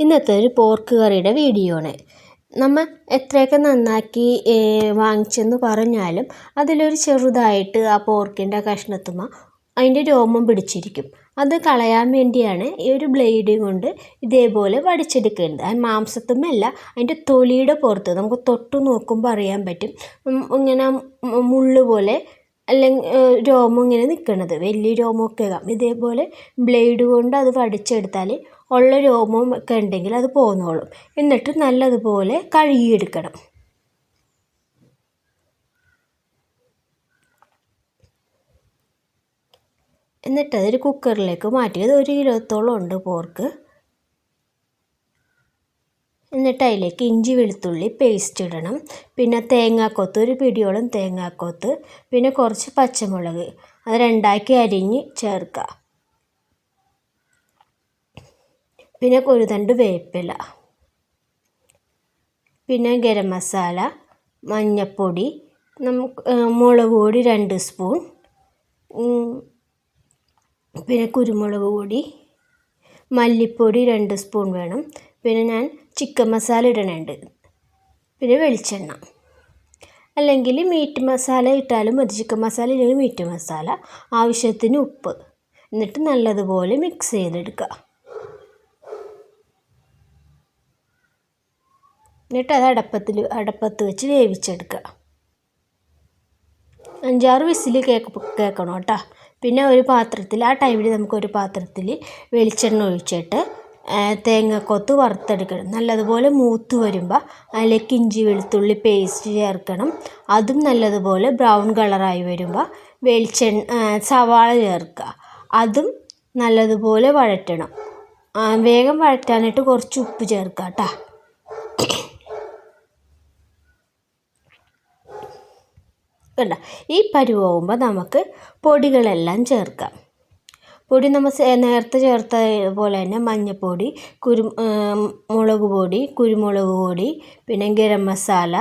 ഇന്നത്തെ ഒരു പോർക്ക് കറിയുടെ വീഡിയോ ആണ് നമ്മൾ എത്രയൊക്കെ നന്നാക്കി വാങ്ങിച്ചെന്ന് പറഞ്ഞാലും അതിലൊരു ചെറുതായിട്ട് ആ പോർക്കിന്റെ കഷ്ണത്തുമ്മ അതിന്റെ രോമം പിടിച്ചിരിക്കും. അത് കളയാൻ വേണ്ടിയാണ് ഈ ഒരു ബ്ലേഡ് കൊണ്ട് ഇതേപോലെ വടിച്ചെടുക്കേണ്ടത് ആ മാംസത്തുമ്മല്ല അതിന്റെ തൊലിയുടെ പുറത്ത്. നമുക്ക് തൊട്ട് നോക്കുമ്പോൾ അറിയാൻ പറ്റും. ഇങ്ങനെ മുള്ളു പോലെ അല്ലെങ്കിൽ രോമം ഇങ്ങനെ നിൽക്കുന്നത് വലിയ രോമമൊക്കെ ഇതേപോലെ ബ്ലേഡ് കൊണ്ട് അത് വടിച്ചെടുത്താൽ ഉള്ള രോമവും ഒക്കെ ഉണ്ടെങ്കിൽ അത് പോന്നോളും. എന്നിട്ട് നല്ലതുപോലെ കഴുകിയെടുക്കണം. എന്നിട്ട് അതൊരു കുക്കറിലേക്ക് മാറ്റിയത് ഒരു കിലോത്തോളം ഉണ്ട് പോർക്ക്. എന്നിട്ട് അതിലേക്ക് ഇഞ്ചി വെളുത്തുള്ളി പേസ്റ്റ് ഇടണം. പിന്നെ തേങ്ങാക്കൊത്ത് ഒരു പിടിയോളം തേങ്ങാക്കൊത്ത്. പിന്നെ കുറച്ച് പച്ചമുളക്. അത് രണ്ടാക്കി അരിഞ്ഞ് ചേർക്കുക. പിന്നെ കുരുതണ്ട് തണ്ട് വേപ്പില. പിന്നെ ഗരം മസാല മഞ്ഞപ്പൊടി നമുക്ക് മുളക് പൊടി രണ്ട് സ്പൂൺ. പിന്നെ കുരുമുളക് പൊടി മല്ലിപ്പൊടി രണ്ട് സ്പൂൺ വേണം. പിന്നെ ഞാൻ ചിക്കൻ മസാല ഇടണുണ്ട്. പിന്നെ വെളിച്ചെണ്ണ. അല്ലെങ്കിൽ മീറ്റ് മസാല ഇട്ടാലും മതി. ചിക്കൻ മസാല ഇല്ലെങ്കിൽ മീറ്റ് മസാല. ആവശ്യത്തിന് ഉപ്പ്. എന്നിട്ട് നല്ലതുപോലെ മിക്സ് ചെയ്തെടുക്കുക. എന്നിട്ട് അത് അടപ്പത്തിൽ അടപ്പത്ത് വെച്ച് വേവിച്ചെടുക്കുക. അഞ്ചാറ് വിസിൽ കേക്ക് കേൾക്കണം കേട്ടോ. പിന്നെ ഒരു പാത്രത്തിൽ ആ ടൈമിൽ നമുക്കൊരു പാത്രത്തിൽ വെളിച്ചെണ്ണ ഒഴിച്ചിട്ട് തേങ്ങക്കൊത്ത് വറുത്തെടുക്കണം. നല്ലതുപോലെ മൂത്ത് വരുമ്പോൾ അതിലേക്ക് ഇഞ്ചി വെളുത്തുള്ളി പേസ്റ്റ് ചേർക്കണം. അതും നല്ലതുപോലെ ബ്രൗൺ കളറായി വരുമ്പോൾ വെളിച്ചെണ്ണ സവാള ചേർക്കുക. അതും നല്ലതുപോലെ വഴറ്റണം. വേഗം വഴറ്റാനായിട്ട് കുറച്ച് ഉപ്പ് ചേർക്കുക കേട്ടോ. കണ്ട? ഈ പരുവാകുമ്പോൾ നമുക്ക് പൊടികളെല്ലാം ചേർക്കാം. പൊടി നമ്മൾ നേരത്തെ ചേർത്ത പോലെ തന്നെ മഞ്ഞൾപ്പൊടി കുരു മുളക് പൊടി കുരുമുളക് പൊടി പിന്നെ ഗരം മസാല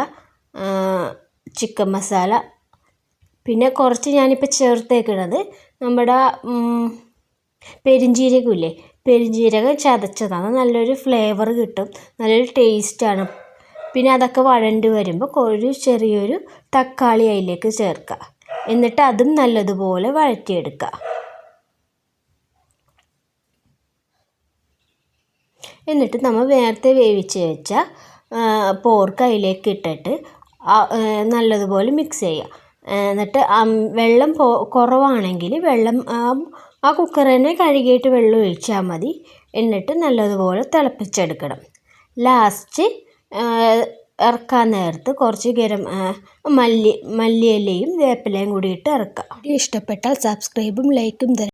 ചിക്കൻ മസാല. പിന്നെ കുറച്ച് ഞാനിപ്പോൾ ചേർത്തേക്കണത് നമ്മുടെ പെരുംജീരകമില്ലേ പെരിഞ്ചീരകം ചതച്ചതാണ്. നല്ലൊരു ഫ്ലേവർ കിട്ടും. നല്ലൊരു ടേസ്റ്റാണ്. പിന്നെ അതൊക്കെ വഴണ്ട് വരുമ്പോൾ ഒരു ചെറിയൊരു തക്കാളി അതിലേക്ക് ചേർക്കുക എന്നിട്ട് അതും നല്ലതുപോലെ വഴറ്റിയെടുക്കുക എന്നിട്ട് നമ്മൾ നേരത്തെ വേവിച്ച് വെച്ച പോർക്ക് അതിലേക്ക് ഇട്ടിട്ട് നല്ലതുപോലെ മിക്സ് ചെയ്യുക എന്നിട്ട് വെള്ളം പോ കുറവാണെങ്കിൽ വെള്ളം ആ കുക്കർ തന്നെ കഴുകിയിട്ട് വെള്ളം ഒഴിച്ചാൽ മതി. എന്നിട്ട് നല്ലതുപോലെ തിളപ്പിച്ചെടുക്കണം. ലാസ്റ്റ് ഇറക്കാൻ നേരത്ത് കുറച്ച് ഗരം മല്ലി മല്ലിയിലയും വേപ്പിലയും കൂടി ഇട്ട് ഇറക്കുക ഇഷ്ടപ്പെട്ടാൽ സബ്സ്ക്രൈബും ലൈക്കും തരാം